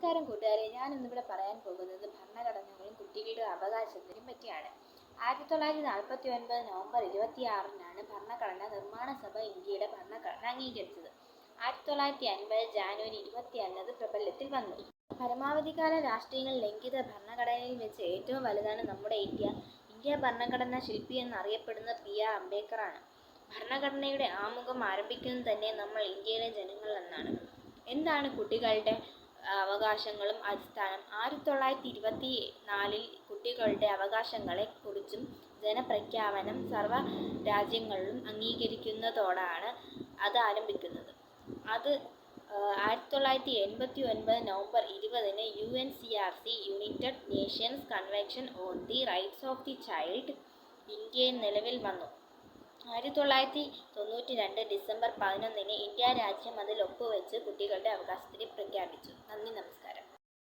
നമസ്കാരം കൂട്ടുകാരെ. ഞാൻ ഇന്നിവിടെ പറയാൻ പോകുന്നത് ഭരണഘടനകളും കുട്ടികളുടെ അവകാശത്തിനും പറ്റിയാണ്. ആയിരത്തി തൊള്ളായിരത്തി നാൽപ്പത്തി ഒൻപത് നവംബർ ഇരുപത്തി ആറിനാണ് ഭരണഘടന നിർമ്മാണ സഭ ഇന്ത്യയുടെ ഭരണഘടന അംഗീകരിച്ചത്. ആയിരത്തി തൊള്ളായിരത്തി അൻപത് ജാനുവരി ഇരുപത്തി അന്നത് പ്രബല്യത്തിൽ വന്നു. പരമാവധികാല രാഷ്ട്രീയങ്ങൾ ലംഘിത ഭരണഘടനയിൽ വെച്ച് ഏറ്റവും വലുതാണ് നമ്മുടെ ഇന്ത്യ. ഇന്ത്യ ഭരണഘടനാ ശില്പി എന്നറിയപ്പെടുന്ന പി ആർ അംബേദ്കറാണ്. ഭരണഘടനയുടെ ആമുഖം ആരംഭിക്കുന്നത് തന്നെ നമ്മൾ ഇന്ത്യയിലെ ജനങ്ങൾ എന്നാണ് എന്താണ് കുട്ടികളുടെ അവകാശങ്ങളും അടിസ്ഥാനം. ആയിരത്തി തൊള്ളായിരത്തി ഇരുപത്തി നാലിൽ കുട്ടികളുടെ അവകാശങ്ങളെ കുറിച്ചും ജനപ്രഖ്യാപനം സർവ രാജ്യങ്ങളിലും അംഗീകരിക്കുന്നതോടാണ് അത് ആരംഭിക്കുന്നത്. അത് ആയിരത്തി തൊള്ളായിരത്തി എൺപത്തി ഒൻപത് നവംബർ ഇരുപതിന് U N C R C United Nations convention on the rights of the child ഇന്ത്യയിൽ നിലവിൽ വന്നു. ആയിരത്തി തൊള്ളായിരത്തി തൊണ്ണൂറ്റി രണ്ട് ഡിസംബർ പതിനൊന്നിന് ഇന്ത്യ രാജ്യം അതിൽ ഒപ്പുവെച്ച് കുട്ടികളുടെ അവകാശത്തിന് പ്രഖ്യാപിച്ചു.